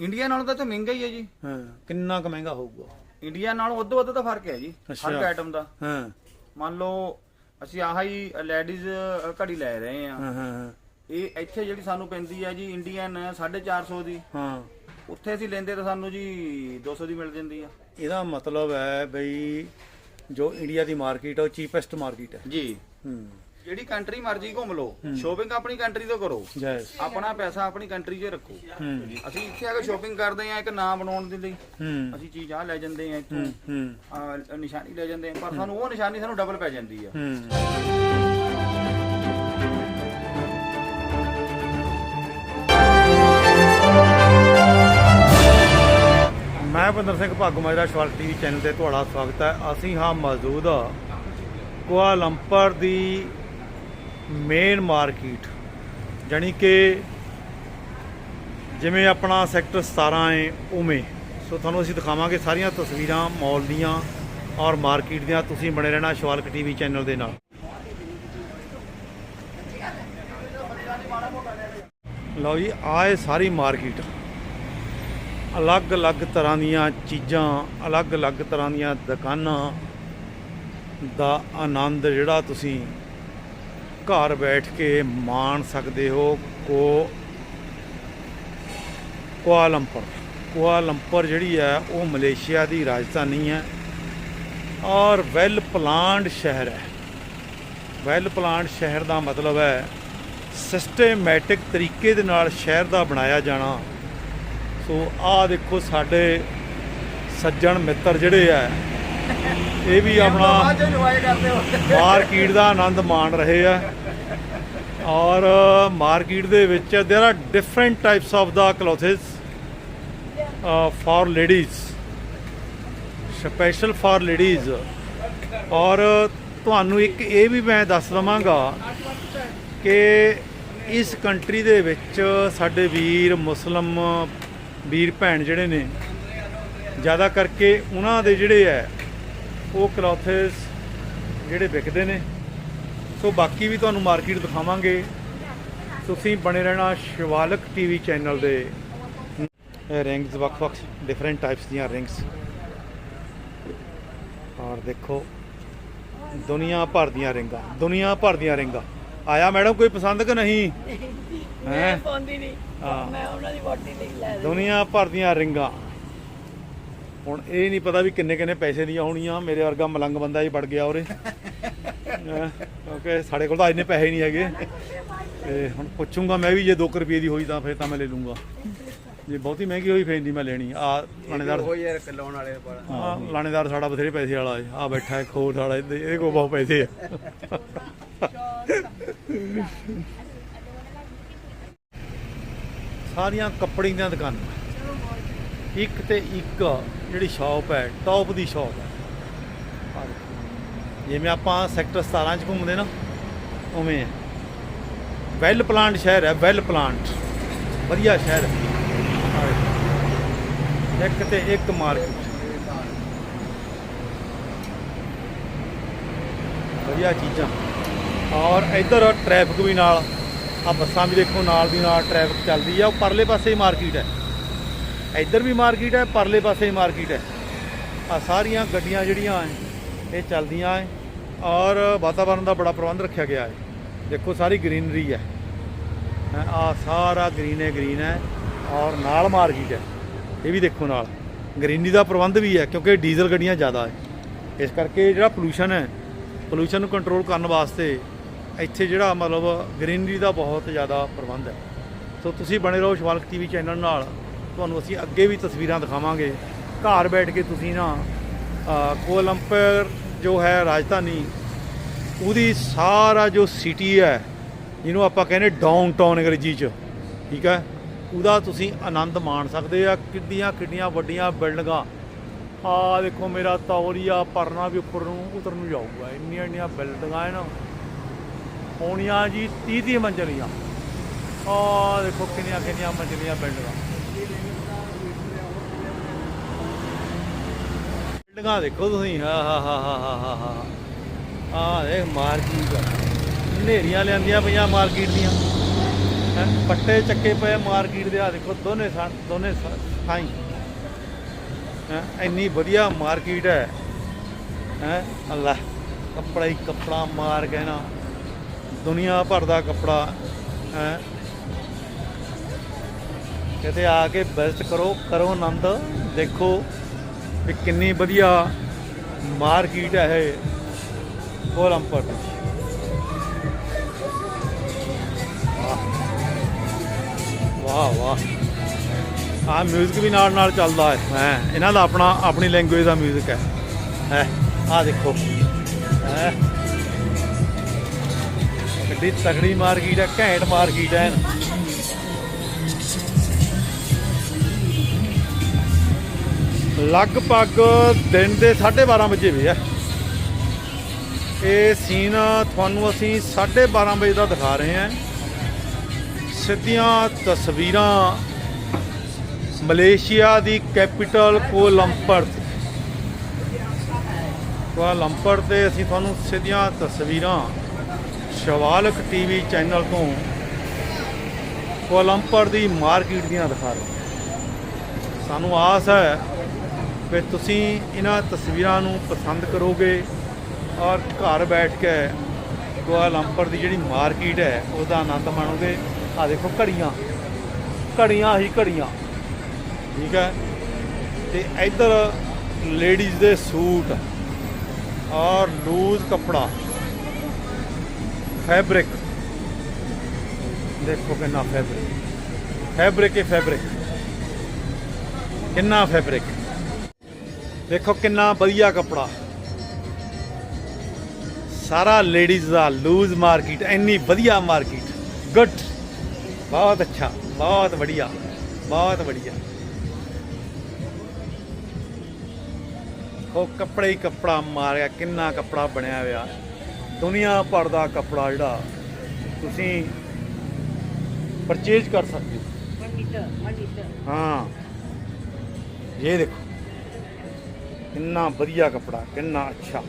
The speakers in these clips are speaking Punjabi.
ਇੰਡੀਆ ਨਾਲੋਂ ਤਾਂ ਤਾਂ ਮਹਿੰਗਾ ਹੀ ਹੈ ਜੀ। ਹਾਂ ਕਿੰਨਾ ਕੁ ਮਹਿੰਗਾ ਹੋਊਗਾ? ਇੰਡੀਆ ਨਾਲੋਂ ਅੱਧੋ ਅੱਧ ਤਾਂ ਫ਼ਰਕ ਹੈ ਜੀ ਅੱਛਾ। ਹਰ ਇੱਕ ਆਈਟਮ ਦਾ। ਹਾਂ। ਮੰਨ ਲਓ ਅਸੀਂ ਆਹ ਹੀ ਲੇਡੀਜ਼ ਘੜੀ ਲੈ ਰਹੇ ਆ ਹਾਂ ਹਾਂ ਇਹ ਇੱਥੇ ਜਿਹੜੀ ਸਾਨੂੰ ਪੈਂਦੀ ਹੈ ਜੀ ਇੰਡੀਅਨ 450 ਦੀ। ਹਾਂ। ਉੱਥੇ ਅਸੀਂ ਲੈਂਦੇ ਤਾਂ ਸਾਨੂੰ ਜੀ 200 ਦੀ ਮਿਲ ਜਾਂਦੀ ਆ। ਇਹਦਾ ਮਤਲਬ ਹੈ ਬਈ ਜੋ ਇੰਡੀਆ ਦੀ ਮਾਰਕੀਟ ਹੈ ਉਹ ਚੀਪੈਸਟ ਮਾਰਕੀਟ ਹੈ। ਜੀ। ਹੂੰ। ਜਿਹੜੀ ਕੰਟਰੀ ਮਰਜ਼ੀ ਘੁੰਮ ਲਓ ਸ਼ੋਪਿੰਗ ਆਪਣੀ ਕੰਟਰੀ ਤੋਂ ਕਰੋ। ਆਪਣਾ ਪੈਸਾ ਆਪਣੀ ਕੰਟਰੀ 'ਚ ਰੱਖੋ। ਹੂੰ। ਅਸੀਂ ਇੱਥੇ ਆ ਕੇ ਸ਼ੋਪਿੰਗ ਕਰਦੇ ਆ ਇੱਕ ਨਾਮ ਬਣਾਉਣ ਦੇ ਲਈ। ਹੂੰ। ਅਸੀਂ ਚੀਜ਼ ਆ ਲੈ ਜਾਂਦੇ ਆ ਇੱਥੋਂ। ਹੂੰ ਆਹ ਨਿਸ਼ਾਨੀ ਲੈ ਜਾਂਦੇ ਆ ਪਰ ਸਾਨੂੰ ਉਹ ਨਿਸ਼ਾਨੀ ਸਾਨੂੰ ਡਬਲ ਪੈ ਜਾਂਦੀ ਆ। ਹੂੰ। ਮੈਂ ਭਿੰਦਰ ਸਿੰਘ ਭਾਗੂ ਮਾਜਰਾ ਸ਼ਵਾਲ ਟੀਵੀ ਚੈਨਲ ਤੇ ਤੁਹਾਡਾ ਸਵਾਗਤ ਹੈ। ਅਸੀਂ ਹਾਂ ਮੌਜੂਦ ਆ ਕੁਆਲੰਪਰ ਦੀ ਮੇਨ ਮਾਰਕੀਟ ਜਾਣੀ ਕਿ ਜਿਵੇਂ ਆਪਣਾ ਸੈਕਟਰ 17 ਹੈ, ਉਵੇਂ। ਸੋ ਤੁਹਾਨੂੰ ਅਸੀਂ ਦਿਖਾਵਾਂਗੇ ਸਾਰੀਆਂ ਤਸਵੀਰਾਂ ਮਾਲ ਦੀਆਂ ਔਰ ਮਾਰਕੀਟ ਦੀਆਂ। ਤੁਸੀਂ ਬਣੇ ਰਹਿਣਾ ਸ਼ਵਾਲਕ ਟੀਵੀ ਚੈਨਲ ਦੇ ਨਾਲ। ਲਓ ਜੀ ਆਏ ਸਾਰੀ ਮਾਰਕੀਟ ਅਲੱਗ-ਅਲੱਗ ਤਰ੍ਹਾਂ ਦੀਆਂ ਚੀਜ਼ਾਂ ਅਲੱਗ-ਅਲੱਗ ਤਰ੍ਹਾਂ ਦੀਆਂ ਦੁਕਾਨਾਂ ਦਾ ਆਨੰਦ ਜਿਹੜਾ ਤੁਸੀਂ ਘਰ ਬੈਠ ਕੇ ਮਾਣ ਸਕਦੇ ਹੋ ਕੋ ਕੁਆਲੰਪਰ ਕੁਆਲੰਪਰ ਜਿਹੜੀ ਹੈ ਉਹ ਮਲੇਸ਼ੀਆ ਦੀ ਰਾਜਧਾਨੀ ਹੈ ਔਰ ਵੈਲ ਪਲਾਨਡ ਸ਼ਹਿਰ ਹੈ। ਵੈਲ ਪਲਾਨਡ ਸ਼ਹਿਰ ਦਾ ਮਤਲਬ ਹੈ ਸਿਸਟੇਮੈਟਿਕ ਤਰੀਕੇ ਦੇ ਨਾਲ ਸ਼ਹਿਰ ਦਾ ਬਣਾਇਆ ਜਾਣਾ। ਸੋ ਆਹ ਦੇਖੋ ਸਾਡੇ ਸੱਜਣ ਮਿੱਤਰ ਜਿਹੜੇ ਆ ਇਹ ਵੀ ਆਪਣਾ ਮਾਰਕੀਟ ਦਾ ਆਨੰਦ ਮਾਣ ਰਹੇ ਆ। ਔਰ ਮਾਰਕੀਟ ਦੇ ਵਿੱਚ there are different types of the clothes for ladies special for ladies ਔਰ ਤੁਹਾਨੂੰ ਇੱਕ ਇਹ ਵੀ ਮੈਂ ਦੱਸ ਦਵਾਂਗਾ ਕਿ ਇਸ ਕੰਟਰੀ ਦੇ ਵਿੱਚ ਸਾਡੇ ਵੀਰ ਮੁਸਲਮ ਵੀਰ ਭੈਣ ਜਿਹੜੇ ਨੇ, ਜ਼ਿਆਦਾ ਕਰਕੇ ਉਹਨਾਂ ਦੇ ਜਿਹੜੇ ਐ ਉਹ ਕਲੋਥਸ ਜਿਹੜੇ ਵਿਕਦੇ ਨੇ। ਸੋ ਬਾਕੀ ਵੀ ਤੁਹਾਨੂੰ ਮਾਰਕੀਟ ਦਿਖਾਵਾਂਗੇ। ਤੁਸੀਂ ਬਣੇ ਰਹਿਣਾ ਸ਼ਿਵਾਲਕ ਟੀਵੀ ਚੈਨਲ ਦੇ। ਰਿੰਗਸ ਵੱਖ-ਵੱਖ ਡਿਫਰੈਂਟ ਟਾਈਪਸ ਦੀਆਂ ਰਿੰਗਸ। ਔਰ ਦੇਖੋ ਦੁਨੀਆ ਭਰ ਦੀਆਂ ਰਿੰਗਾਂ ਦੁਨੀਆ ਭਰ ਦੀਆਂ ਰਿੰਗਾਂ। ਆਇਆ ਮੈਡਮ ਕੋਈ ਪਸੰਦ ਕਿ ਨਹੀਂ? ਮੈਂ? ਪਾਉਂਦੀ ਨਹੀਂ। ਮੈਂ ਉਹਨਾਂ ਦੀ ਵੋਟੀ ਨਹੀਂ ਲੈ ਦੁਨੀਆ ਭਰ ਦੀਆਂ ਰਿੰਗਾਂ। ਹੁਣ ਇਹ ਨਹੀਂ ਪਤਾ ਵੀ ਕਿੰਨੇ ਕਿੰਨੇ ਪੈਸੇ ਦੀਆਂ ਹੋਣੀਆਂ। ਮੇਰੇ ਵਰਗਾ ਮਲੰਗ ਬੰਦਾ ਹੀ ਵੜ ਗਿਆ ਉਰੇ। ਕਿਉਂਕਿ ਸਾਡੇ ਕੋਲ ਤਾਂ ਇੰਨੇ ਪੈਸੇ ਨਹੀਂ ਹੈਗੇ। ਤੇ ਹੁਣ ਪੁੱਛੂੰਗਾ ਮੈਂ ਵੀ ਜੇ 2 ਰੁਪਏ ਦੀ ਹੋਈ ਤਾਂ ਫਿਰ ਤਾਂ ਮੈਂ ਲੈ ਲੂੰਗਾ ਜੇ ਬਹੁਤੀ ਮਹਿੰਗੀ ਹੋਈ ਫੇਰ ਨਹੀਂ ਮੈਂ ਲੈਣੀ। ਆ ਲਾਣੇਦਾਰ ਉਹ ਯਾਰ ਲਾਉਣ ਵਾਲੇ ਆ ਲਾਣੇਦਾਰ ਸਾਡਾ ਬਥੇਰੇ ਪੈਸੇ ਵਾਲਾ ਆ ਬੈਠਾ ਹੈ ਖੋਰ ਵਾਲਾ ਇਹਦੇ ਕੋਲ ਬਹੁਤ ਪੈਸੇ ਆ। ਸਾਰੀਆਂ ਕੱਪੜੇ ਦੀਆਂ ਦੁਕਾਨਾਂ। ਇੱਕ ਤੇ ਇੱਕ ਜਿਹੜੀ ਸ਼ਾਪ ਹੈ ਟੌਪ ਦੀ ਸ਼ਾਪ ਹੈ। ਜਿਵੇਂ ਆਪਾਂ ਸੈਕਟਰ 17 ਚ ਘੁੰਮਦੇ ਨਾ, ਉਵੇਂ ਹੈ। ਵੈਲ ਪਲਾਂਟ ਸ਼ਹਿਰ ਹੈ ਵੈਲ ਪਲਾਂਟ ਵਧੀਆ ਸ਼ਹਿਰ ਹੈ। ਇੱਕ ਤੇ ਇੱਕ ਮਾਰਕੀਟ ਵਧੀਆ ਚੀਜ਼ਾਂ। ਔਰ ਇੱਧਰ ਟ੍ਰੈਫਿਕ ਵੀ ਨਾਲ ਆ ਬੱਸਾਂ ਵੀ ਦੇਖੋ, ਨਾਲ ਦੀ ਨਾਲ ਟ੍ਰੈਫਿਕ ਚੱਲਦੀ ਆ, ਉਹ ਪਰਲੇ ਪਾਸੇ ਹੀ ਮਾਰਕੀਟ ਹੈ। ਇੱਧਰ ਵੀ ਮਾਰਕੀਟ ਹੈ, ਪਰਲੇ ਪਾਸੇ ਹੀ ਮਾਰਕੀਟ ਹੈ। ਆ ਸਾਰੀਆਂ ਗੱਡੀਆਂ ਜਿਹੜੀਆਂ ਹੈ, ਇਹ ਚੱਲਦੀਆਂ ਹੈ। ਔਰ ਵਾਤਾਵਰਣ ਦਾ ਬੜਾ ਪ੍ਰਬੰਧ ਰੱਖਿਆ ਗਿਆ ਹੈ। ਦੇਖੋ, ਸਾਰੀ ਗ੍ਰੀਨਰੀ ਹੈ। ਆ ਸਾਰਾ ਗ੍ਰੀਨ ਹੈ ਗ੍ਰੀਨ ਹੈ ਔਰ ਨਾਲ ਮਾਰਕੀਟ ਹੈ। ਇਹ ਵੀ ਦੇਖੋ ਨਾਲ। ਗ੍ਰੀਨਰੀ ਦਾ ਪ੍ਰਬੰਧ ਵੀ ਹੈ ਕਿਉਂਕਿ ਡੀਜ਼ਲ ਗੱਡੀਆਂ ਜ਼ਿਆਦਾ ਹੈ। ਇਸ ਕਰਕੇ ਜਿਹੜਾ ਪੋਲੂਸ਼ਨ ਹੈ, ਪੋਲੂਸ਼ਨ ਨੂੰ ਕੰਟਰੋਲ ਕਰਨ ਵਾਸਤੇ ਇੱਥੇ ਜਿਹੜਾ ਮਤਲਬ ਗ੍ਰੀਨਰੀ ਦਾ ਬਹੁਤ ਜ਼ਿਆਦਾ ਪ੍ਰਬੰਧ ਹੈ। ਸੋ ਤੁਸੀਂ ਬਣੇ ਰਹੋ ਸ਼ਵਾਲਕ ਟੀਵੀ ਚੈਨਲ ਨਾਲ। ਤੁਹਾਨੂੰ ਅਸੀਂ ਅੱਗੇ ਵੀ ਤਸਵੀਰਾਂ ਦਿਖਾਵਾਂਗੇ। ਘਰ ਬੈਠ ਕੇ ਤੁਸੀਂ ਨਾ ਕੋਲੰਪਰ ਜੋ ਹੈ ਰਾਜਧਾਨੀ, ਉਹਦੀ ਸਾਰਾ ਜੋ ਸਿਟੀ ਹੈ, ਜਿਹਨੂੰ ਆਪਾਂ ਕਹਿੰਦੇ ਡਾਊਨਟਾਊਨ ਅੰਗਰੇਜ਼ੀ ਚ, ਠੀਕ ਹੈ? ਉਹਦਾ ਤੁਸੀਂ ਆਨੰਦ ਮਾਣ ਸਕਦੇ ਆ, ਕਿੱਡੀਆਂ ਕਿੱਡੀਆਂ ਵੱਡੀਆਂ ਬਿਲਡਿੰਗਾਂ। ਆ ਦੇਖੋ ਮੇਰਾ ਤੌਲੀਆ ਪਰਨਾ ਵੀ ਉੱਪਰ ਨੂੰ ਉਤਰ ਨੂੰ ਜਾਊਗਾ, ਇੰਨੀਆਂ ਇੰਨੀਆਂ ਬਿਲਡਿੰਗਾਂ ਹੈ ਨਾ ਹੋਣੀਆਂ ਜੀ 30 30 ਮੰਜ਼ਲੀਆਂ। ਆ ਦੇਖੋ ਕਿੰਨੀਆਂ ਕਿੰਨੀਆਂ ਮੰਜ਼ਲੀਆਂ ਬਿਲਡਿੰਗਾਂ। ਬਿਲਡਿੰਗਾਂ ਦੇਖੋ ਤੁਸੀਂ। ਹਾ ਹਾ ਹਾ ਹਾ ਹਾ ਹਾ ਆ ਦੇਖ ਮਾਰਕੀਟ ਹਨੇਰੀਆਂ ਲਿਆਂਦੀਆਂ ਪਈਆਂ ਮਾਰਕੀਟ ਦੀਆਂ। ਪੱਟੇ ਚੱਕੇ ਪਏ ਮਾਰਕੀਟ ਦੇ। ਆ ਦੇਖੋ ਦੋਨੇ ਦੋਨੇ ਸਾਈ ਇੰਨੀ ਵਧੀਆ ਮਾਰਕੀਟ ਹੈ। ਹੈ, ਅੱਲਾ, ਕੱਪੜਾ ਹੀ ਕੱਪੜਾ ਮਾਰ ਕੇ ਨਾ। ਦੁਨੀਆ ਭਰ ਦਾ ਕੱਪੜਾ। ਹੈ। ਕਿਤੇ ਆ ਕੇ ਵਿਜ਼ਿਟ ਕਰੋ ਕਰੋ ਆਨੰਦ। ਦੇਖੋ। ਵੀ ਕਿੰਨੀ ਵਧੀਆ ਮਾਰਕੀਟ ਹੈ ਇਹ ਕੋਲੰਪਰ ਦੀ ਵਾਹ ਵਾਹ ਆ 뮤직 ਵੀ ਨਾਲ ਨਾਲ ਚੱਲਦਾ ਹੈ ਹੈ ਇਹਨਾਂ ਦਾ ਆਪਣਾ ਆਪਣੀ ਲੈਂਗੁਏਜ ਦਾ 뮤직 ਹੈ ਹੈ ਆ ਦੇਖੋ ਹੈ ਕਿੱਡੀ ਤਗੜੀ ਮਾਰਕੀਟ ਹੈ ਘੈਂਟ ਮਾਰਕੀਟ ਹੈ ਲਗਭਗ ਦਿਨ ਦੇ 12:30 ਵਜੇ ਵੀ ਹੈ। ਇਹ ਸੀਨ ਤੁਹਾਨੂੰ ਅਸੀਂ 12:30 ਵਜੇ ਦਾ ਦਿਖਾ ਰਹੇ ਹਾਂ। ਸਿੱਧੀਆਂ ਤਸਵੀਰਾਂ ਮਲੇਸ਼ੀਆ ਦੀ ਕੈਪੀਟਲ ਕੋਲੰਪਰ ਕੋਲੰਪਰ ਤੇ ਅਸੀਂ ਤੁਹਾਨੂੰ ਸਿੱਧੀਆਂ ਤਸਵੀਰਾਂ ਸ਼ਵਾਲਕ ਟੀਵੀ ਚੈਨਲ ਤੋਂ ਕੋਲੰਪਰ ਦੀ ਮਾਰਕੀਟ ਦੀਆਂ ਦਿਖਾ ਰਹੇ ਸਾਨੂੰ ਆਸ ਹੈ ਕਿ ਤੁਸੀਂ ਇਹਨਾਂ ਤਸਵੀਰਾਂ ਨੂੰ ਪਸੰਦ ਕਰੋਗੇ ਔਰ ਘਰ ਬੈਠ ਕੇ ਕੁਆਲਾਲੰਪਰ ਦੀ ਜਿਹੜੀ ਮਾਰਕੀਟ ਹੈ, ਉਹਦਾ ਆਨੰਦ ਮਾਣੋਗੇ। ਆ ਦੇਖੋ ਘੜੀਆਂ। ਘੜੀਆਂ ਹੀ ਘੜੀਆਂ। ਠੀਕ ਹੈ। ਤੇ ਇੱਧਰ ਲੇਡੀਜ਼ ਦੇ ਸੂਟ ਔਰ ਲੂਜ਼ ਕਪੜਾ। ਫੈਬਰਿਕ ਦੇਖੋ ਕਿੰਨਾ ਫੈਬਰਿਕ ਫੈਬਰਿਕ ਹੀ ਫੈਬਰਿਕ ਕਿੰਨਾ ਫੈਬਰਿਕ ਦੇਖੋ ਕਿੰਨਾ ਵਧੀਆ ਕਪੜਾ। ਸਾਰਾ ਲੇਡੀਜ਼ ਦਾ ਲੂਜ਼ ਮਾਰਕੀਟ ਇੰਨੀ ਵਧੀਆ ਮਾਰਕੀਟ ਗੁੱਡ ਬਹੁਤ ਅੱਛਾ ਬਹੁਤ ਵਧੀਆ ਬਹੁਤ ਵਧੀਆ। ਉਹ ਕੱਪੜੇ ਹੀ ਕੱਪੜਾ ਮਾਰਿਆ ਕਿੰਨਾ ਕੱਪੜਾ ਬਣਿਆ ਹੋਇਆ। ਦੁਨੀਆ ਭਰ ਦਾ ਕੱਪੜਾ ਜਿਹੜਾ ਤੁਸੀਂ ਪਰਚੇਜ ਕਰ ਸਕਦੇ ਹੋ। ਹਾਂ। ਇਹ ਦੇਖੋ। ਕਿੰਨਾ ਵਧੀਆ ਕੱਪੜਾ, ਕਿੰਨਾ ਅੱਛਾ।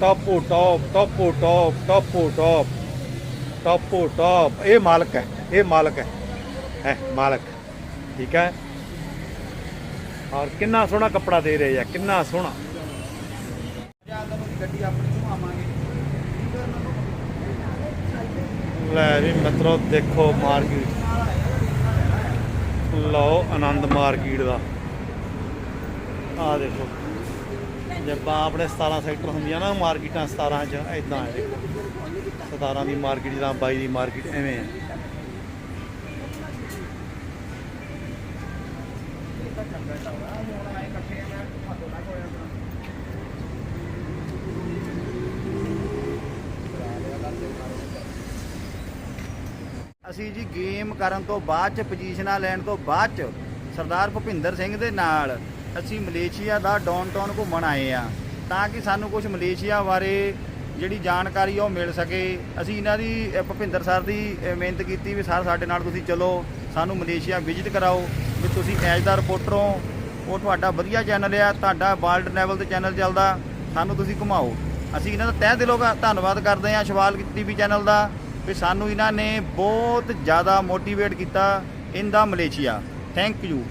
ਟਾਪੋ ਟਾਪ ਟਾਪੋ ਟਾਪ ਟਾਪੋ ਟਾਪ ਟਾਪੋ ਟਾਪ। ਇਹ ਮਾਲਕ ਹੈ, ਇਹ ਮਾਲਕ ਹੈ ਹੈ, ਮਾਲਕ, ਠੀਕ ਹੈ। ਔਰ ਕਿੰਨਾ ਸੋਹਣਾ ਕੱਪੜਾ ਦੇ ਰਹੇ ਆ, ਕਿੰਨਾ ਸੋਹਣਾ। ਗੱਡੀ ਲੈ ਵੀ ਮਿੱਤਰੋ, ਦੇਖੋ ਮਾਰਕੀਟ। ਲਓ ਆਨੰਦ ਮਾਰਕੀਟ ਦਾ। ਆ ਦੇਖੋ। ਜਿੱਦਾਂ ਆਪਣੇ 17 ਸੈਕਟਰ ਹੁੰਦੀਆਂ ਨਾ ਮਾਰਕੀਟਾਂ 17 ਚ ਇਦਾਂ ਹੈ ਦੇਖੋ। 17 ਦੀ ਮਾਰਕੀਟ ਜਾਂ 22 ਦੀ ਮਾਰਕੀਟ ਐਵੇਂ ਹੈ। ਅਸੀਂ ਜੀ ਗੇਮ ਕਰਨ ਤੋਂ ਬਾਅਦ ਚ ਪੋਜੀਸ਼ਨਾਂ ਲੈਣ ਤੋਂ ਬਾਅਦ ਚ, ਸਰਦਾਰ ਭੁਪਿੰਦਰ ਸਿੰਘ ਦੇ ਨਾਲ ਅਸੀਂ ਮਲੇਸ਼ੀਆ ਦਾ ਡਾਊਨਟਾਊਨ ਘੁੰਮਣ ਆਏ ਆ ਤਾਂ ਕਿ ਸਾਨੂੰ ਕੁਝ ਮਲੇਸ਼ੀਆ ਬਾਰੇ ਜਿਹੜੀ ਜਾਣਕਾਰੀ ਉਹ ਮਿਲ ਸਕੇ। ਅਸੀਂ ਇਹਨਾਂ ਦੀ ਅ, ਭੁਪਿੰਦਰ ਸਰ ਦੀ ਮਿਹਨਤ ਕੀਤੀ ਵੀ ਸਰ ਸਾਡੇ ਨਾਲ ਤੁਸੀਂ ਚਲੋ ਸਾਨੂੰ ਮਲੇਸ਼ੀਆ ਵਿਜ਼ਿਟ ਕਰਾਓ ਵੀ ਤੁਸੀਂ ਐਜ ਦਾ ਰਿਪੋਰਟਰ ਹੋ ਉਹ ਤੁਹਾਡਾ ਵਧੀਆ ਚੈਨਲ ਆ ਤੁਹਾਡਾ ਵਰਲਡ ਲੈਵਲ ਤੇ ਚੈਨਲ ਚੱਲਦਾ ਸਾਨੂੰ ਤੁਸੀਂ ਘੁਮਾਓ। ਅਸੀਂ ਇਹਨਾਂ ਦਾ ਤਹਿ ਦਿਲੋਂ ਧੰਨਵਾਦ ਕਰਦੇ ਹਾਂ ਸ਼ਵਾਲ ਟੀਵੀ ਚੈਨਲ ਦਾ ਵੀ ਸਾਨੂੰ ਇਹਨਾਂ ਨੇ ਬਹੁਤ ਜ਼ਿਆਦਾ ਮੋਟੀਵੇਟ ਕੀਤਾ in the Malaysia. Thank you.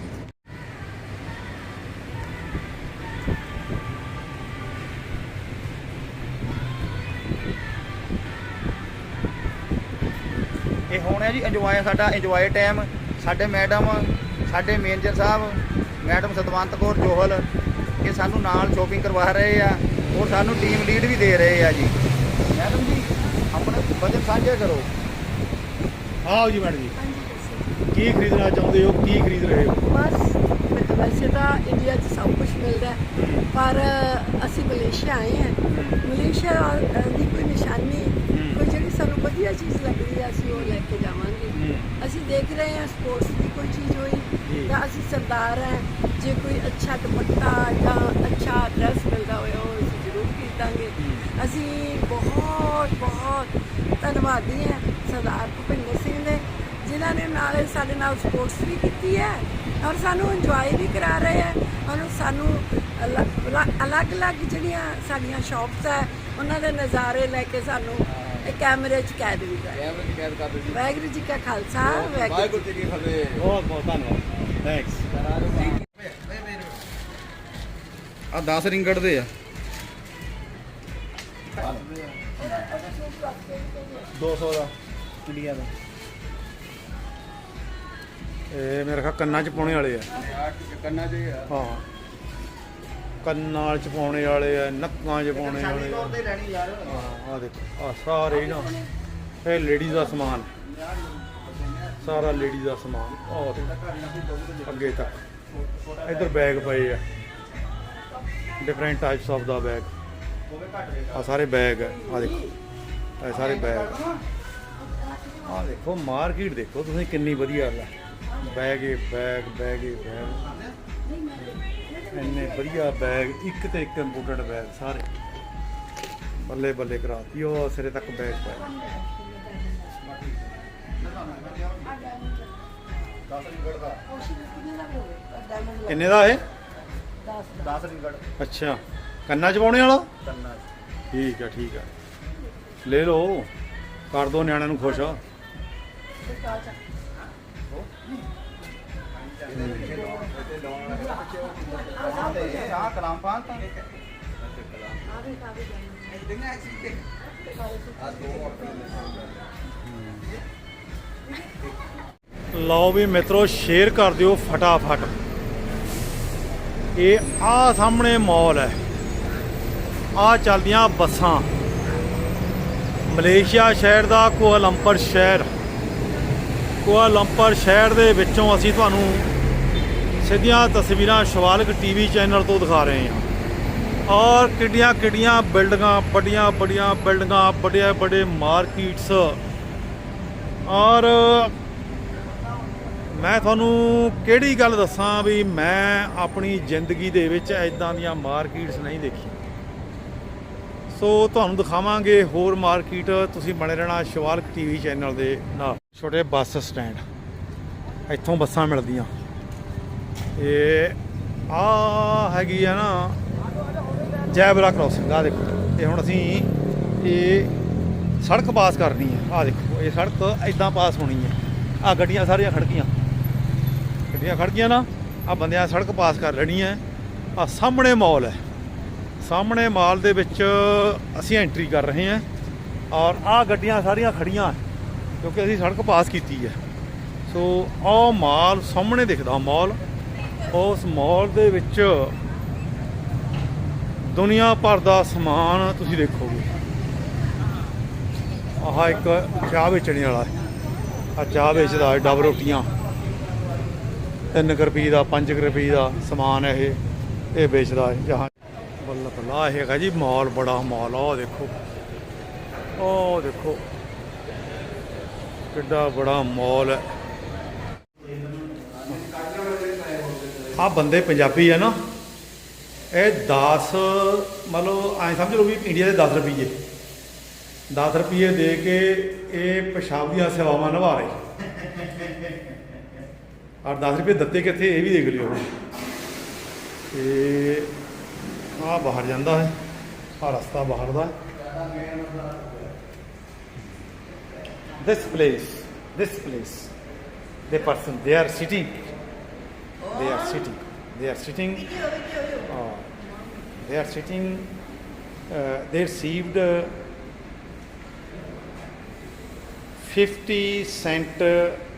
ਜੀ ਇੰਜੋਏ ਸਾਡਾ ਇੰਜੋਏ ਟਾਈਮ ਸਾਡੇ ਮੈਡਮ ਸਾਡੇ ਮੈਨੇਜਰ ਸਾਹਿਬ ਮੈਡਮ ਸਤਵੰਤ ਕੌਰ ਜੋਹਲ ਇਹ ਸਾਨੂੰ ਨਾਲ ਸ਼ੋਪਿੰਗ ਕਰਵਾ ਰਹੇ ਆ। ਔਰ ਸਾਨੂੰ ਟੀਮ ਲੀਡ ਵੀ ਦੇ ਰਹੇ ਆ ਜੀ। ਮੈਡਮ ਜੀ ਆਪਣੇ ਬਜਟ ਸਾਂਝੇ ਕਰੋ। ਆਓ ਜੀ ਮੈਡਮ ਜੀ। ਕੀ ਖਰੀਦਣਾ ਚਾਹੁੰਦੇ ਹੋ ਕੀ ਖਰੀਦ ਰਹੇ ਹੋ? ਬਸ ਵੈਸੇ ਤਾਂ ਇੰਡੀਆ 'ਚ ਸਭ ਕੁਝ ਮਿਲਦਾ ਹੈ, ਪਰ ਅਸੀਂ ਮਲੇਸ਼ੀਆ ਆਏ ਹਾਂ। ਮਲੇਸ਼ੀਆ ਦੀ ਕੋਈ ਨਿਸ਼ਾਨੀ ਵਧੀਆ ਚੀਜ਼ ਲੱਗਦੀ ਹੈ ਅਸੀਂ ਉਹ ਲੈ ਕੇ ਜਾਵਾਂਗੇ। ਅਸੀਂ ਦੇਖ ਰਹੇ ਹਾਂ ਸਪੋਰਟਸ ਦੀ ਕੋਈ ਚੀਜ਼। ਹੋਈ ਤਾਂ ਅਸੀਂ ਸਰਦਾਰ ਹੈ ਜੇ ਕੋਈ ਅੱਛਾ ਦੁਪੱਟਾ ਜਾਂ ਅੱਛਾ ਡਰੈਸ ਮਿਲਦਾ ਹੋਇਆ ਉਹ ਅਸੀਂ ਜ਼ਰੂਰ ਖਰੀਦਾਂਗੇ। ਅਸੀਂ ਬਹੁਤ ਬਹੁਤ ਧੰਨਵਾਦੀ ਹਾਂ ਸਰਦਾਰ ਭੁਪਿੰਦਰ ਸਿੰਘ ਦੇ ਜਿਨ੍ਹਾਂ ਨੇ ਨਾਲ ਸਾਡੇ ਨਾਲ ਸਪੋਰਟਸ ਵੀ ਕੀਤੀ ਹੈ ਔਰ ਸਾਨੂੰ ਇੰਜੋਏ ਵੀ ਕਰਾ ਰਹੇ ਹੈ ਔਰ ਸਾਨੂੰ ਅਲੱਗ- ਅਲੱਗ-ਅਲੱਗ ਜਿਹੜੀਆਂ ਸਾਡੀਆਂ ਸ਼ਾਪਸ ਹੈ ਉਹਨਾਂ ਦੇ ਨਜ਼ਾਰੇ ਲੈ ਕੇ ਸਾਨੂੰ ਇਹ ਕੈਮਰੇ 'ਚ ਕੈਦ ਵੀ ਕਰ ਕੈਮਰੇ ਦੀ ਕੈਦ ਕਰ ਦਿਓ ਜੀ ਵਾਹਿਗੁਰੂ ਜੀ ਕਾ ਖਾਲਸਾ ਵਾਹਿਗੁਰੂ ਵਾਹਿਗੁਰੂ ਜੀ ਕੀ ਫਤਿਹ। ਬਹੁਤ ਬਹੁਤ ਧੰਨਵਾਦ। ਥੈਂਕਸ ਆ 10 ਰਿੰਗੜ ਦੇ ਆ। 200 ਦਾ। ਇੰਡੀਆ ਦਾ। ਇਹ ਮੇਰੇ ਖਾ ਕੰਨਾਂ 'ਚ ਪਾਉਣੇ ਵਾਲੇ ਆ। ਕੰਨਾਂ ਆ। ਹਾਂ। ਕੰਨਾਂ 'ਚ ਪਾਉਣੇ ਵਾਲੇ ਆ ਨੱਕਾਂ 'ਚ ਪਾਉਣੇ ਵਾਲੇ ਆ। ਤੇ ਲੈਣੀ ਯਾਰ। ਹਾਂ ਆ ਦੇਖੋ ਆ ਸਾਰੇ ਨਾ ਇਹ ਲੇਡੀਜ਼ ਦਾ ਸਮਾਨ। ਸਾਰਾ ਲੇਡੀਜ਼ ਦਾ ਸਮਾਨ ਦੇਖੋ ਅੱਗੇ ਤੱਕ। ਇਧਰ ਬੈਗ ਪਏ ਆ। ਡਿਫਰੈਂਟ ਟਾਈਪਸ ਆਫ ਦਾ ਬੈਗ ਆ ਸਾਰੇ ਬੈਗ ਆ ਦੇਖੋ ਇਹ ਸਾਰੇ ਬੈਗ ਆ ਦੇਖੋ ਮਾਰਕੀਟ ਦੇਖੋ ਤੁਸੀਂ ਕਿੰਨੀ ਵਧੀਆ ਹੈ ਬੈਗ ਹੀ ਬੈਗ ਬੈਗ ਹੀ ਬੈਗ ਇੰਨੇ ਵਧੀਆ ਬੈਗ ਇੱਕ ਤੇ ਇੱਕ ਇੰਪੋਰਟਡ ਬੈਗ ਸਾਰੇ। ਬੱਲੇ ਬੱਲੇ ਕਰਾਤੀ ਉਹ ਸਿਰੇ ਤੱਕ ਬੈਗ ਪਿਆ ਕਿੰਨੇ ਦਾ ਇਹ? 10 ਰਿੰਗੜ ਅੱਛਾ ਕੰਨਾਂ ਚ ਪਾਉਣੇ ਵਾਲਾ? ਕੰਨਾ ਠੀਕ ਆ ਠੀਕ ਆ। ਲੈ ਲਓ ਕਰ ਦੋ ਨਿਆਣਿਆਂ ਨੂੰ ਖੁਸ਼। ਆ ਕਲਾਮ ਪਾਨ ਤਾਂ ਲਓ ਵੀ ਮਿੱਤਰੋ ਸ਼ੇਅਰ ਕਰ ਦਿਓ ਫਟਾਫਟ। ਇਹ ਆ ਸਾਹਮਣੇ ਮਾਲ ਹੈ। ਆ ਚੱਲਦੀਆਂ ਬੱਸਾਂ। ਮਲੇਸ਼ੀਆ ਸ਼ਹਿਰ ਦਾ ਕੁਆਲੰਪਰ ਸ਼ਹਿਰ। ਕੁਆਲੰਪਰ ਸ਼ਹਿਰ ਦੇ ਵਿੱਚੋਂ ਅਸੀਂ ਤੁਹਾਨੂੰ ਸਿੱਧੀਆਂ ਤਸਵੀਰਾਂ ਸ਼ਿਵਾਲਕ ਟੀਵੀ ਚੈਨਲ ਤੋਂ ਦਿਖਾ ਰਹੇ ਹਾਂ। ਔਰ ਕਿੱਡੀਆਂ ਕਿੱਡੀਆਂ ਬਿਲਡਿੰਗਾਂ, ਵੱਡੀਆਂ ਵੱਡੀਆਂ ਬਿਲਡਿੰਗਾਂ, ਵੱਡੇ ਵੱਡੇ ਮਾਰਕੀਟਸ। ਔਰ ਮੈਂ ਤੁਹਾਨੂੰ ਕਿਹੜੀ ਗੱਲ ਦੱਸਾਂ ਵੀ ਮੈਂ ਆਪਣੀ ਜ਼ਿੰਦਗੀ ਦੇ ਵਿੱਚ ਐਦਾਂ ਦੀਆਂ ਮਾਰਕੀਟਸ ਨਹੀਂ ਦੇਖੀਆਂ। ਸੋ ਤੁਹਾਨੂੰ ਦਿਖਾਵਾਂਗੇ ਹੋਰ ਮਾਰਕੀਟ, ਤੁਸੀਂ ਬਣੇ ਰਹਿਣਾ ਸ਼ਿਵਾਲਕ ਟੀਵੀ ਚੈਨਲ ਦੇ ਨਾਲ। ਛੋਟੇ ਬੱਸ ਸਟੈਂਡ, ਇੱਥੋਂ ਬੱਸਾਂ ਮਿਲਦੀਆਂ। ਇਹ ਆ ਹੈਗੀ ਆ ਨਾ ਜੈਬਰਾ ਕ੍ਰੋਸਿੰਗ ਆ ਦੇਖੋ। ਇਹ ਹੁਣ ਅਸੀਂ ਇਹ ਸੜਕ ਪਾਸ ਕਰਨੀ ਹੈ ਆ ਦੇਖੋ, ਇਹ ਸੜਕ ਐਦਾਂ ਪਾਸ ਹੋਣੀ ਹੈ ਆ ਗੱਡੀਆਂ ਸਾਰੀਆਂ ਖੜ ਗਈਆਂ। ਗੱਡੀਆਂ ਖੜ ਗਈਆਂ ਨਾ ਆ ਬੰਦਿਆਂ ਸੜਕ ਪਾਸ ਕਰ ਲੈਣੀ ਹੈ ਆ ਸਾਹਮਣੇ ਮਾਲ ਹੈ ਸਾਹਮਣੇ ਮਾਲ ਦੇ ਵਿੱਚ ਅਸੀਂ ਐਂਟਰੀ ਕਰ ਰਹੇ ਹਾਂ ਔਰ ਆ ਗੱਡੀਆਂ ਸਾਰੀਆਂ ਖੜੀਆਂ ਕਿਉਂਕਿ ਅਸੀਂ ਸੜਕ ਪਾਸ ਕੀਤੀ ਹੈ ਸੋ ਆਹ ਮਾਲ ਸਾਹਮਣੇ ਦਿਖਦਾ, ਮਾਲ। ਉਸ ਮਾਲ ਦੇ ਵਿੱਚ ਦੁਨੀਆ ਭਰ ਦਾ ਸਮਾਨ ਤੁਸੀਂ ਦੇਖੋਗੇ। ਆਹ ਇੱਕ ਚਾਹ ਵੇਚਣ ਵਾਲਾ ਹੈ। ਆ ਚਾਹ ਵੇਚਦਾ ਹੈ, ਡਬ ਰੋਟੀਆਂ। 3 ਰੁਪਏ ਦਾ 5 ਰੁਪਏ ਦਾ ਸਮਾਨ ਇਹ ਇਹ ਵੇਚਦਾ ਹੈ ਜਹਾਂ ਬੱਲਾ ਬੱਲਾ, ਇਹ ਹੈਗਾ ਜੀ ਮਾਲ ਬੜਾ ਮਾਲ ਆ ਉਹ ਦੇਖੋ। ਉਹ ਦੇਖੋ। ਕਿੱਡਾ ਬੜਾ ਮਾਲ ਹੈ। ਆ ਬੰਦੇ ਪੰਜਾਬੀ ਆ ਨਾ, ਇਹ 10 ਮਤਲਬ ਐਂ ਸਮਝ ਲਓ ਵੀ ਇੰਡੀਆ ਦੇ 10 ਰੁਪਏ 10 ਰੁਪਏ ਦੇ ਕੇ ਇਹ ਪਿਸ਼ਾਬ ਦੀਆਂ ਸੇਵਾਵਾਂ ਨਿਭਾ ਰਹੇ। ਔਰ 10 ਰੁਪਏ ਦਿੱਤੇ ਕਿੱਥੇ ਇਹ ਵੀ ਦੇਖ ਲਿਓ। ਤੇ ਆ ਬਾਹਰ ਜਾਂਦਾ ਹੈ ਆ ਰਸਤਾ ਬਾਹਰ ਦਾ this place this place, the person, they are sitting they are sitting they are sitting uh, they are sitting uh, they received uh, 50 cent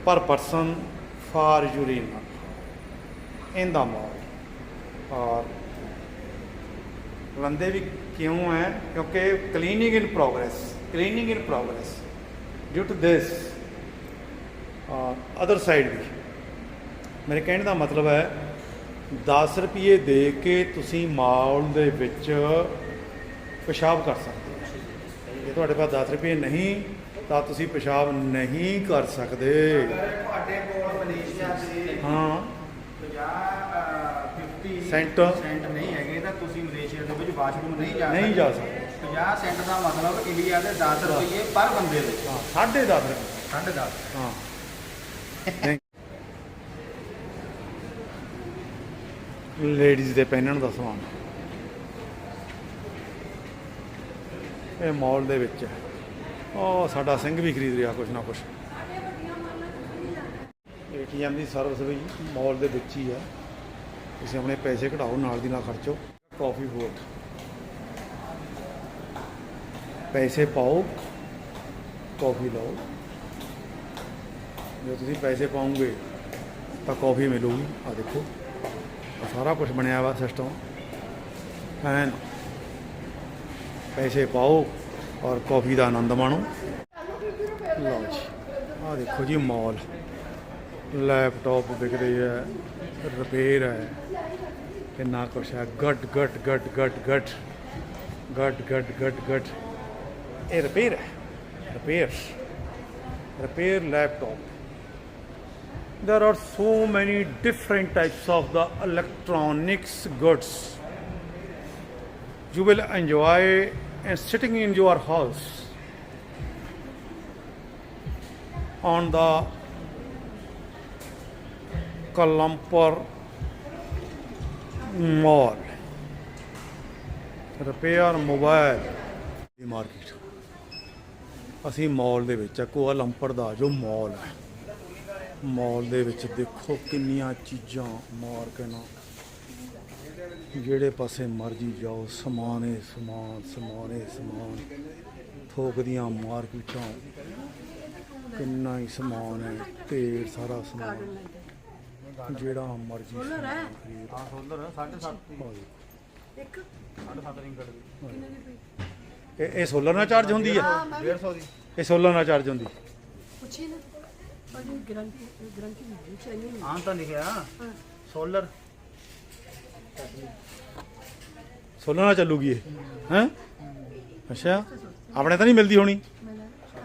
per person for urine in the mall और ਲੰਦੇ ਵੀ ਕਿਉਂ ਹੈ ਕਿਉਂਕਿ cleaning in progress cleaning in progress due to this other side ਵੀ ਮੇਰੇ ਕਹਿਣ ਦਾ ਮਤਲਬ ਹੈ 10 ਰੁਪਏ ਦੇ ਕੇ ਤੁਸੀਂ ਮਾਲ ਦੇ ਵਿੱਚ ਪਿਸ਼ਾਬ ਕਰ ਸਕਦੇ ਹੋ। ਜੇ ਤੁਹਾਡੇ ਪਾਸ 10 ਰੁਪਏ ਨਹੀਂ ਤਾਂ ਤੁਸੀਂ ਪਿਸ਼ਾਬ ਨਹੀਂ ਕਰ ਸਕਦੇ। ਤੁਹਾਡੇ ਕੋਲ ਮਲੇਸ਼ੀਆ ਦੇ ਹਾਂ। 50 ਸੈਂਟ। ਸੈਂਟ ਨਹੀਂ ਹੈਗੇ ਤਾਂ ਤੁਸੀਂ ਮਲੇਸ਼ੀਆ ਦੇ ਵਿੱਚ ਵਾਸ਼ਰੂਮ ਨਹੀਂ ਜਾ ਨਹੀਂ ਜਾ ਸਕਦੇ। 50 ਸੈਂਟ ਦਾ ਮਤਲਬ ਇੰਡੀਆ ਦੇ 10 ਰੁਪਏ ਪਰ ਬੰਦੇ ਦੇ। ਹਾਂ 10.5 ਰੁਪਏ ਸਾਢੇ 10 ਹਾਂ। ਲੇਡੀਜ਼ ਦੇ ਪਹਿਨਣ ਦਾ ਸਮਾਨ ਇਹ ਮਾਲ ਦੇ ਵਿੱਚ ਹੈ। ਉਹ ਸਾਡਾ ਸਿੰਘ ਵੀ ਖਰੀਦ ਰਿਹਾ ਕੁਛ ਨਾ ਕੁਛ। ਏਟੀਐਮ ਦੀ ਸਰਵਿਸ ਵੀ ਮਾਲ ਦੇ ਵਿੱਚ ਹੀ ਹੈ। ਤੁਸੀਂ ਆਪਣੇ ਪੈਸੇ ਕਢਾਓ, ਨਾਲ ਦੀ ਨਾਲ ਖਰਚੋ। ਕਾਫੀ ਬੋਟ ਪੈਸੇ ਪਾਓ, ਕਾਫੀ ਲਓ। ਜੇ ਤੁਸੀਂ ਪੈਸੇ ਪਾਉਂਗੇ ਤਾਂ ਕਾਫੀ ਮਿਲੂਗੀ। ਆ ਦੇਖੋ। ਸਾਰਾ ਕੁਝ ਬਣਿਆ ਵਾ ਸਿਸਟਮ ਐਨ ਪੈਸੇ ਪਾਓ ਔਰ ਕਾਫੀ ਦਾ ਆਨੰਦ ਮਾਣੋ। ਲਓ ਜੀ ਆ ਦੇਖੋ ਜੀ ਮਾਲ ਲੈਪਟਾਪ ਵਿਕ ਰਹੀ ਹੈ ਰਿਪੇਅਰ ਹੈ। ਕਿੰਨਾ ਕੁਛ ਹੈ। ਗੱਟ ਗੱਟ ਗੱਟ ਗੱਟ ਗੱਟ ਗੱਟ ਗੱਟ ਗੱਟ ਗੱਟ ਇਹ ਰਿਪੇਅਰ ਹੈ। Repair repair laptop there are so many different types of the electronics goods you will enjoy and sitting in your house on the Kalampur Mall. Repair mobile ਦੀ ਮਾਰਕੀਟ ਅਸੀਂ ਮਾਲ ਦੇ ਵਿੱਚ ਆ ਕੋਆਲੰਪਰ ਦਾ ਜੋ ਮਾਲ ਹੈ ਮਾਲ ਦੇ ਵਿੱਚ ਦੇਖੋ ਕਿੰਨੀਆਂ ਚੀਜ਼ਾਂ ਮਾਰ ਕੇ ਨਾ। ਜਿਹੜੇ ਪਾਸੇ ਮਰਜ਼ੀ ਜਾਓ ਸਮਾਨ ਸਮਾਨ ਸਮਾਨ ਸਮਾਨ। ਥੋਕ ਦੀਆਂ ਮਾਰਕੀਟਾਂ ਕਿੰਨਾ ਹੀ ਸਮਾਨ ਹੈ ਢੇਰ ਸਾਰਾ ਸਮਾਨ। ਜਿਹੜਾ ਮਰਜ਼ੀ ਸੋਲਰ ਹੈ? ਖਰੀਦ। ਹਾਂ ਸੋਲਰ 7.5 ਲਓ ਜੀ। ਇੱਕ। 7.5 ਰਿੰਗੜ ਦੀ ਕਿੰਨੇ ਦੀ ਪਈ ਇਹ ਇਹ ਸੋਲਰ ਨਾਲ ਚਾਰਜ ਹੁੰਦੀ ਹੈ ਹਾਂ ਮੈਂ ਵੀ 150 ਦੀ। ਇਹ ਸੋਲਰ ਨਾਲ ਚਾਰਜ ਹੁੰਦੀ। ਪੁੱਛੀ ਨਾ। ਪਰ ਗਰੰਟੀ ਗਰੰਟੀ ਨਹੀਂ ਚਾਹੀਦੀ ਹਾਂ ਤਾਂ ਲਿਖਿਆ। ਹਾਂ। ਸੋਲਰ। ਸੋਲਰ ਨਾਲ ਚੱਲੂਗੀ ਇਹ ਹੈ? ਅੱਛਾ ਆਪਣੇ ਤਾਂ ਨਹੀਂ ਮਿਲਦੀ ਹੋਣੀ। ਮੈਂ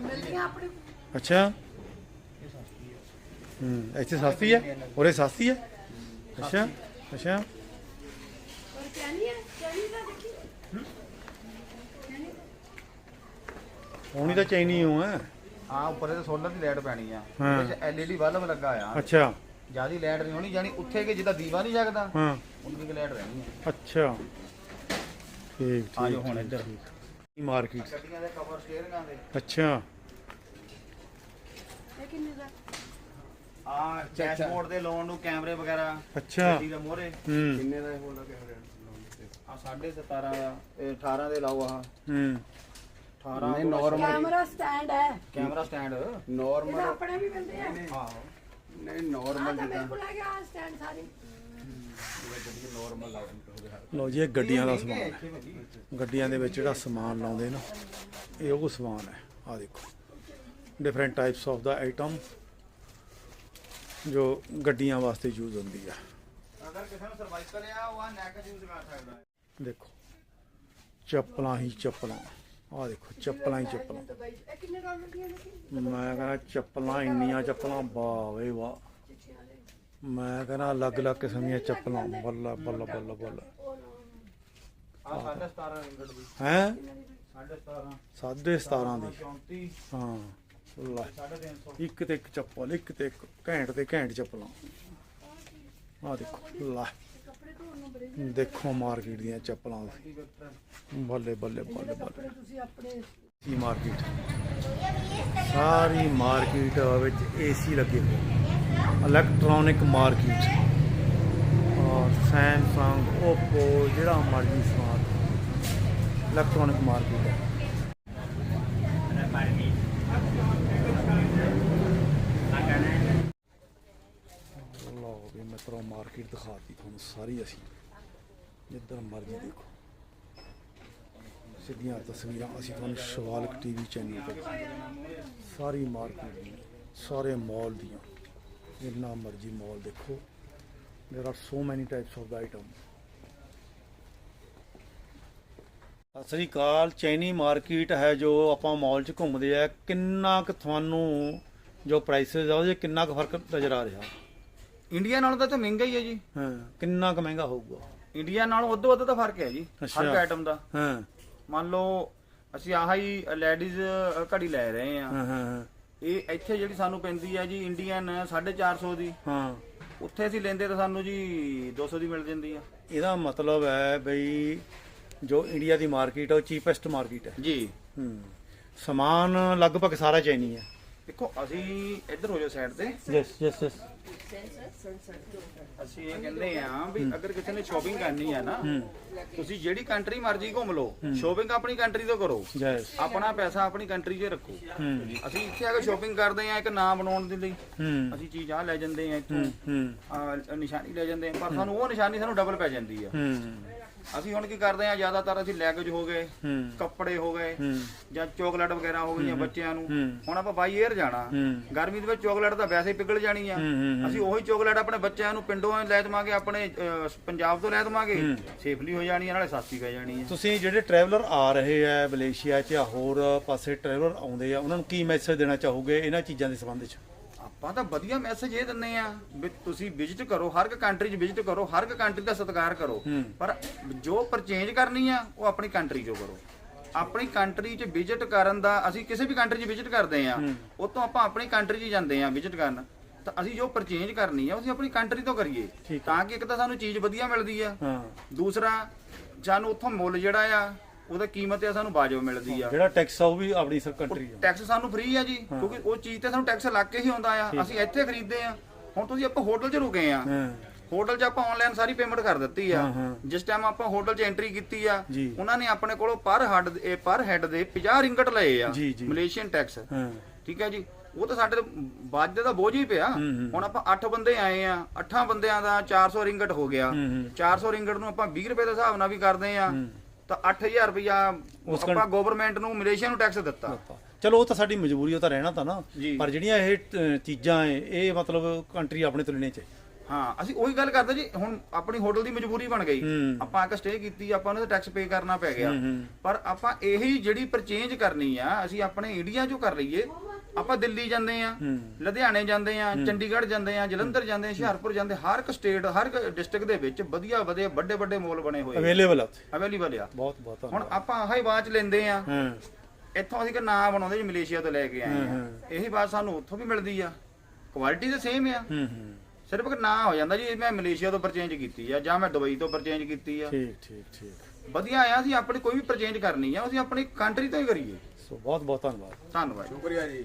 ਮਿਲਦੀਆਂ ਆਪਣੇ ਅੱਛਾ। ਹੂੰ ਇੱਥੇ ਸਸਤੀ ਹੈ ਉਰੇ ਸਸਤੀ ਹੈ। ਅੱਛਾ ਅੱਛਾ। ਪਰ ਕਹਿਣੀ ਹੈ ਕਹਿਣੀ ਤਾਂ ਦੇਖੀ। ਹੋਣੀ ਤਾਂ ਚਾਈਨੀ ਹੋ ਹੈ। ਹਾਂ ਉੱਪਰ ਤੇ ਸੋਲਰ ਦੀ ਲਾਈਟ ਪੈਣੀ ਆ। ਹਾਂ। ਉਹਦੇ ਚ ਐਲਈਡੀ ਬਲਬ ਲੱਗਾ ਆ। ਅੱਛਾ। ਜਿਆਦੀ ਲਾਈਟ ਨਹੀਂ ਹੋਣੀ ਜਾਨੀ ਉੱਥੇ ਕਿ ਜਿੱਦਾਂ ਦੀਵਾ ਨਹੀਂ ਜਗਦਾ ਹਾਂ। ਉਨੀ ਕਿ ਲਾਈਟ ਰਹਿਣੀ ਆ। ਅੱਛਾ। ਠੀਕ ਠੀਕ ਆ ਜਾਓ ਹੁਣ ਇੱਧਰ। ਮਾਰਕੀਟ ਗੱਡੀਆਂ ਦੇ ਕਵਰ ਸਟੀਅਰਿੰਗਾਂ ਦੇ। ਅੱਛਾ। ਇਹ ਕਿੰਨੇ ਦਾ? ਆ ਡੈਸ਼ਬੋਰਡ ਦੇ ਲਾਉਣ ਨੂੰ ਕੈਮਰੇ ਵਗੈਰਾ ਅੱਛਾ। ਗੱਡੀ ਦੇ ਮੋਹਰੇ। ਹੂੰ। ਕਿੰਨੇ ਦਾ ਇਹ ਹੋਣਾ ਕੈਮਰੇ ਆ 17.5 ਆ ਇਹ 18 ਦੇ ਲਾਓ ਆ ਹੂੰ। 18 ਨਹੀਂ ਨਾਰਮਲ ਕੈਮਰਾ ਸਟੈਂਡ ਹੈ। Camera stand. ਇਹਦਾ ਨਾਰਮਲ ਆਪਣੇ ਵੀ ਮਿਲਦੇ ਆ। ਆਹੋ ਨਹੀਂ ਆ ਨਾਰਮਲ ਤਾਂ ਮੇਰੇ ਜਿੱਦਾਂ ਕੋਲ ਆ ਗਿਆ ਸਟੈਂਡ ਸਾਰੀ। ਲਓ ਜੀ ਇਹ ਗੱਡੀਆਂ ਦਾ ਸਮਾਨ ਹੈ। ਗੱਡੀਆਂ ਦੇ ਵਿੱਚ ਜਿਹੜਾ ਸਮਾਨ ਲਾਉਂਦੇ ਨਾ ਇਹ ਉਹ ਸਮਾਨ ਹੈ। ਆ ਦੇਖੋ। ਡਿਫਰੈਂਟ ਟਾਈਪਸ ਆਫ ਦਾ ਆਈਟਮ ਜੋ ਗੱਡੀਆਂ ਵਾਸਤੇ ਯੂਜ਼ ਹੁੰਦੀ ਆ। ਅਗਰ ਕਿਸੇ ਨੂੰ ਸਰਵਾਈਕਲ ਆ ਉਹ ਆ ਨੈਕ ਯੂਜ਼ ਕਰ ਸਕਦਾ ਹੈ। ਦੇਖੋ। ਚੱਪਲਾਂ ਹੀ ਚੱਪਲਾਂ। ਆ ਦੇਖੋ ਚੱਪਲਾਂ ਹੀ ਚੱਪਲਾਂ। ਮੈਂ ਕਹਿੰਦਾ ਚੱਪਲਾਂ ਇੰਨੀਆਂ ਚੱਪਲਾਂ ਵਾਹ ਵੇ ਵਾਹ। ਮੈਂ ਕਹਿੰਦਾ ਅਲੱਗ-ਅਲੱਗ ਕਿਸਮ ਦੀਆਂ ਚੱਪਲਾਂ ਬੱਲਾ ਬੱਲਾ ਬੱਲਾ ਬੱਲਾ। ਆ 17.5 ਰਿੰਗੜ ਦੀ ਹੈ? 17.5 ਸਾਢੇ 17 ਦੀ। 34 ਹਾਂ ਲੈ। 350 ਇੱਕ ਤੇ ਇੱਕ ਚੱਪਲ ਇੱਕ ਤੇ ਇੱਕ ਘੈਂਟ ਤੇ ਘੈਂਟ ਚੱਪਲਾਂ। ਆ ਦੇਖੋ ਲੈ। ਦੇਖੋ ਮਾਰਕੀਟ ਦੀਆਂ ਚੱਪਲਾਂ ਬੱਲੇ ਬੱਲੇ ਬੱਲੇ ਬੱਲੇ। ਕੀ ਮਾਰਕੀਟ? ਸਾਰੀ ਮਾਰਕੀਟ ਵਿੱਚ ਏਸੀ ਲੱਗੇ ਹੋਏ। Electronic market. ਔਰ ਸੈਮਸੰਗ ਓਪੋ ਜਿਹੜਾ ਮਰਜ਼ੀ ਸਮਾਨ। ਇਲੈਕਟ੍ਰੋਨਿਕ ਮਾਰਕੀਟ ਹੈ ਲਓ ਮਾਰਕੀਟ ਦਿਖਾਤੀ ਤੁਹਾਨੂੰ ਸਾਰੀ ਅਸੀਂ। ਜਿੱਦਾਂ ਮਰਜ਼ੀ ਦੇਖੋ। ਸਿੱਧੀਆਂ ਤਸਵੀਰਾਂ ਅਸੀਂ ਤੁਹਾਨੂੰ ਸ਼ਿਵਾਲਕ ਟੀਵੀ ਚੈਨਲ ਤੇ ਸਾਰੀ ਮਾਰਕੀਟ ਦੀ, ਸਾਰੇ ਮਾਲ ਦੀਆਂ। ਜਿੰਨਾ ਮਰਜ਼ੀ ਮਾਲ ਦੇਖੋ। There are so many types of the Sat Sri Akal. ਚੈਨੀ market ਹੈ ਜੋ ਆਪਾਂ ਮਾਲ 'ਚ ਘੁੰਮਦੇ ਆ। ਕਿੰਨਾ ਕੁ ਤੁਹਾਨੂੰ ਜੋ ਪ੍ਰਾਈਸਸ ਆ ਉਹਦੇ ਕਿੰਨਾ ਕੁ ਫ਼ਰਕ ਨਜ਼ਰ ਆ ਰਿਹਾ? ਇੰਡੀਆ ਨਾਲੋਂ ਤਾਂ ਇਹ ਮਹਿੰਗਾ ਹੀ ਹੈ ਜੀ। ਹਾਂ। ਕਿੰਨਾ ਕੁ ਮਹਿੰਗਾ ਹੋਊਗਾ? ਇੰਡੀਆ ਨਾਲੋਂ ਉਦੋਂ ਵੱਧ ਤਾਂ ਫ਼ਰਕ ਹੈ ਜੀ ਹਰ ਅੱਛਾ। ਇੱਕ ਆਈਟਮ ਦਾ। ਹਾਂ। ਮੰਨ ਲਓ ਅਸੀਂ ਆਹ ਹੀ ਲੇਡੀਜ਼ ਘੜੀ ਲੈ ਰਹੇ ਆ ਹਾਂ ਹਾਂ ਇਹ ਇੱਥੇ ਜਿਹੜੀ ਸਾਨੂੰ ਪੈਂਦੀ ਹੈ ਜੀ ਇੰਡੀਅਨ 450 ਦੀ। ਹਾਂ। ਉੱਥੇ ਅਸੀਂ ਲੈਂਦੇ ਤਾਂ ਸਾਨੂੰ ਜੀ 200 ਦੀ ਮਿਲ ਜਾਂਦੀ ਆ। ਇਹਦਾ ਮਤਲਬ ਹੈ ਬਈ ਜੋ ਇੰਡੀਆ ਦੀ ਮਾਰਕੀਟ ਹੈ ਉਹ ਚੀਪੈਸਟ ਮਾਰਕੀਟ ਹੈ। ਜੀ। ਹੂੰ। ਸਮਾਨ ਲਗਭਗ ਸਾਰਾ ਚਾਈਨੀ ਹੈ। ਦੇਖੋ ਅਸੀਂ ਇੱਧਰ ਹੋ ਜਾਓ ਸਾਈਡ ਤੇ। ਯੈਸ ਯੈਸ ਯੈਸ ਅਸੀਂ ਇਹ ਕਹਿੰਦੇ ਆ ਵੀ ਅਗਰ ਕਿਸੇ ਨੇ ਸ਼ਾਪਿੰਗ ਕਰਨੀ ਆ ਨਾ ਤੁਸੀਂ ਜਿਹੜੀ ਕੰਟਰੀ ਮਰਜ਼ੀ ਘੁੰਮ ਲਓ ਸ਼ਾਪਿੰਗ ਆਪਣੀ ਕੰਟਰੀ ਤੋਂ ਕਰੋ। ਯੈਸ ਆਪਣਾ ਪੈਸਾ ਆਪਣੀ ਕੰਟਰੀ 'ਚ ਰੱਖੋ। ਹੂੰ। ਅਸੀਂ ਇੱਥੇ ਆ ਕੇ ਸ਼ਾਪਿੰਗ ਕਰਦੇ ਆ ਇੱਕ ਨਾਮ ਬਣਾਉਣ ਦੇ ਲਈ। ਹੂੰ। ਅਸੀਂ ਚੀਜ਼ ਆ ਲੈ ਜਾਂਦੇ ਆ ਇੱਥੋਂ। ਹੂੰ ਹੂੰ। ਨਿਸ਼ਾਨੀ ਲੈ ਜਾਂਦੇ ਆ ਪਰ ਸਾਨੂੰ ਉਹ ਨਿਸ਼ਾਨੀ ਸਾਨੂੰ ਡਬਲ ਪੈ ਜਾਂਦੀ ਆ। ਹੂੰ। ਅਸੀਂ ਹੁਣ ਕੀ ਕਰਦੇ ਆ ਜ਼ਿਆਦਾਤਰ ਅਸੀਂ ਲੈਗੇਜ ਹੋ ਗਏ ਕੱਪੜੇ ਹੋ ਗਏ ਜਾਂ ਚਾਕਲੇਟ ਵਗੈਰਾ ਹੋ ਗਈਆਂ ਬੱਚਿਆਂ ਨੂੰ। ਹੁਣ ਆਪਾਂ ਬਾਈ 에ਅਰ ਜਾਣਾ ਗਰਮੀ ਦੇ ਵਿੱਚ ਚਾਕਲੇਟ ਤਾਂ ਵੈਸੇ ਹੀ ਪਿਘਲ ਜਾਣੀ ਆ। ਅਸੀਂ ਉਹੀ ਚਾਕਲੇਟ ਆਪਣੇ ਬੱਚਿਆਂ ਨੂੰ ਪਿੰਡੋਂ ਲੈ ਜਾਵਾਂਗੇ ਆਪਣੇ ਪੰਜਾਬ ਤੋਂ ਲੈ ਜਾਵਾਂਗੇ ਸੇਫਲੀ ਹੋ ਜਾਣੀ ਆ ਨਾਲੇ ਸਸਤੀ ਪੈ ਜਾਣੀ ਆ। ਤੁਸੀਂ ਜਿਹੜੇ ਟਰੈਵਲਰ ਆ ਰਹੇ ਆ ਮਲੇਸ਼ੀਆ 'ਚ ਜਾਂ ਹੋਰ ਪਾਸੇ ਟਰੈਵਲਰ ਆਉਂਦੇ ਆ ਉਹਨਾਂ ਨੂੰ ਕੀ ਮੈਸੇਜ ਦੇਣਾ ਚਾਹੋਗੇ ਇਹਨਾਂ ਚੀਜ਼ਾਂ ਦੇ ਸੰਬੰਧ 'ਚ? ਆਪਾਂ ਤਾਂ ਵਧੀਆ ਮੈਸੇਜ ਇਹ ਦਿੰਨੇ ਆ ਵੀ ਤੁਸੀਂ ਵਿਜ਼ਿਟ ਕਰੋ ਹਰ ਇੱਕ ਕੰਟਰੀ 'ਚ ਵਿਜ਼ਿਟ ਕਰੋ ਹਰ ਇੱਕ ਕੰਟਰੀ ਦਾ ਸਤਿਕਾਰ ਕਰੋ। ਪਰ ਜੋ ਪਰਚੇਂਜ ਕਰਨੀ ਆ ਉਹ ਆਪਣੀ ਕੰਟਰੀ 'ਚੋਂ ਕਰੋ। ਆਪਣੀ ਕੰਟਰੀ 'ਚ ਵਿਜ਼ਿਟ ਕਰਨ ਦਾ ਅਸੀਂ ਕਿਸੇ ਵੀ ਕੰਟਰੀ 'ਚ ਵਿਜ਼ਿਟ ਕਰਦੇ ਆ ਉਹ ਤੋਂ ਆਪਾਂ ਆਪਣੀ ਕੰਟਰੀ 'ਚ ਜਾਂਦੇ ਆ ਵਿਜ਼ਿਟ ਕਰਨ। ਤਾਂ ਅਸੀਂ ਜੋ ਪਰਚੇਂਜ ਕਰਨੀ ਆ ਉਹ ਅਸੀਂ ਆਪਣੀ ਕੰਟਰੀ ਤੋਂ ਕਰੀਏ। ਤਾਂ ਕਿ ਇੱਕ ਤਾਂ ਸਾਨੂੰ ਚੀਜ਼ ਵਧੀਆ ਮਿਲਦੀ ਆ। ਹਾਂ। ਦੂਸਰਾ ਸਾਨੂੰ ਉੱਥੋਂ ਮੁੱਲ ਜਿਹੜਾ ਆ ਉਹਦਾ ਕੀਮਤ ਆ ਸਾਨੂੰ ਵਾਜਬ ਮਿਲਦੀ ਆ। ਜਿਹੜਾ ਟੈਕਸ ਆ ਉਹ ਵੀ ਆਪਣੀ ਸਰ ਕੰਟਰੀ ਆ। ਟੈਕਸ ਸਾਨੂੰ ਫ੍ਰੀ ਆ ਜੀ ਕਿਉਂਕਿ ਉਹ ਚੀਜ਼ ਤੇ ਸਾਨੂੰ ਟੈਕਸ ਲੱਗ ਕੇ ਹੀ ਆਉਂਦਾ ਆ। ਅਸੀਂ ਇੱਥੇ ਖਰੀਦਦੇ ਆ। ਹੁਣ ਤੁਸੀਂ ਆਪਾਂ ਹੋਟਲ 'ਚ ਰੁਕੇ ਆ। ਹੋਟਲ 'ਚ ਆਪਾਂ ਆਨਲਾਈਨ ਸਾਰੀ ਪੇਮੈਂਟ ਕਰ ਦਿੱਤੀ ਆ। ਜਿਸ ਟਾਈਮ ਆਪਾਂ ਹੋਟਲ 'ਚ ਐਂਟਰੀ ਕੀਤੀ ਆ। ਉਹਨਾਂ ਨੇ ਆਪਣੇ ਕੋਲੋਂ ਪਰ ਹੱਡ ਦੇ ਪਰ ਹੈਡ ਦੇ 50 ਰਿੰਗਟ ਲਏ ਆ। ਮਲੇਸ਼ੀਅਨ ਟੈਕਸ ਠੀਕ ਹੈ ਜੀ? ਉਹ ਤਾਂ ਸਾਡੇ ਬਾਜੇ ਦਾ ਬੋਝ ਹੀ ਪਿਆ। ਹੁਣ ਆਪਾਂ 8 ਬੰਦੇ ਆਏ ਆ। 8 ਬੰਦਿਆਂ ਦਾ 400 ਰਿੰਗਟ ਹੋ ਗਿਆ। ਹੂੰ, ਹੂੰ। 400 ਰਿੰਗਟ ਨੂੰ ਆਪਾਂ 20 ਰੁਪਏ ਦੇ ਹਿਸਾਬ ਨਾਲ ਵੀ ਕਰਦੇ ਆ। ਤਾਂ 8000 ਰੁਪਇਆ ਉਸ ਆਪਾਂ ਗਵਰਨਮੈਂਟ ਨੂੰ ਮਲੇਸ਼ੀਆ ਨੂੰ ਟੈਕਸ ਦਿੱਤਾ। ਚਲੋ ਉਹ ਤਾਂ ਸਾਡੀ ਮਜਬੂਰੀ ਉਹ ਤਾਂ ਰਹਿਣਾ ਤਾਂ ਨਾ। ਜੀ। ਪਰ ਜਿਹੜੀਆਂ ਇਹ ਅ, ਚੀਜ਼ਾਂ ਏ ਇਹ ਮਤਲਬ ਕੰਟਰੀ ਆਪਣੇ ਤੋਂ ਲੈਣੇ ਚਾਹੀਦੀ। ਹਾਂ ਅਸੀਂ ਉਹੀ ਗੱਲ ਕਰਦੇ ਜੀ ਹੁਣ ਆਪਣੀ ਹੋਟਲ ਦੀ ਮਜਬੂਰੀ ਬਣ ਗਈ। ਆਪਾਂ ਆ ਕੇ ਸਟੇ ਕੀਤੀ ਆਪਾਂ ਨੂੰ ਟੈਕਸ ਪੇ ਕਰਨਾ ਪੈ ਗਿਆ। ਪਰ ਆਪਾਂ ਇਹੀ ਜਿਹੜੀ ਪਰਚੇਂਜ ਕਰਨੀ ਆ ਅਸੀਂ ਆਪਣੇ ਇੰਡੀਆ ਚੋਂ ਕਰ ਲਈਏ। ਆਪਾਂ ਦਿੱਲੀ ਜਾਂਦੇ ਆ। ਲੁਧਿਆਣੇ ਜਾਂਦੇ ਆ ਚੰਡੀਗੜ੍ਹ ਜਾਂਦੇ ਆ ਜਲੰਧਰ ਜਾਂਦੇ ਆ ਹੁਸ਼ਿਆਰਪੁਰ ਜਾਂਦੇ ਹਰ ਇੱਕ ਸਟੇਟ ਹਰ ਇੱਕ ਡਿਸਟ੍ਰਿਕਟ ਦੇ ਵਿੱਚ ਵਧੀਆ ਵਧੀਆ ਵੱਡੇ ਵੱਡੇ ਮੋਲ ਬਣੇ ਹੋਏ ਅਵੇਲੇਬਲ ਆ ਅਵੇਲੇਬਲ ਆ। ਬਹੁਤ ਬਹੁਤ ਹੁਣ ਆਪਾਂ ਆਹੀ ਬਾਅਦ ਚ ਲੈਂਦੇ ਆ। ਇੱਥੋਂ ਅਸੀਂ ਕਿ ਨਾਂ ਬਣਾਉਂਦੇ ਜੀ ਮਲੇਸ਼ੀਆ ਤੋਂ ਲੈ ਕੇ ਆਏ ਆ। ਇਹੀ ਬਾਤ ਸਾਨੂੰ ਉੱਥੋਂ ਵੀ ਮਿਲਦੀ ਆ। ਕੁਆਲਿਟੀ ਤਾਂ ਸੇਮ ਆ। ਹੂੰ ਹੂੰ। ਸਿਰਫ ਇੱਕ ਨਾਂ ਹੋ ਜਾਂਦਾ ਜੀ ਮੈਂ ਮਲੇਸ਼ੀਆ ਤੋਂ ਪਰਚੇਂਜ ਕੀਤੀ ਆ ਜਾਂ ਮੈਂ ਦੁਬਈ ਤੋਂ ਪਰਚੇਂਜ ਕੀਤੀ ਆ। ਠੀਕ ਠੀਕ ਠੀਕ। ਵਧੀਆ ਆ ਅਸੀਂ ਆਪਣੀ ਕੋਈ ਵੀ ਪਰਚੇਂਜ ਕਰਨੀ ਆ ਅਸੀਂ ਆਪਣੀ ਕੰਟਰੀ ਤੋਂ ਹੀ ਕਰੀਏ। ਸੋ ਬਹੁਤ ਬਹੁਤ ਧੰਨਵਾਦ। ਧੰਨਵਾਦ। ਸ਼ੁਕਰੀਆ ਜੀ।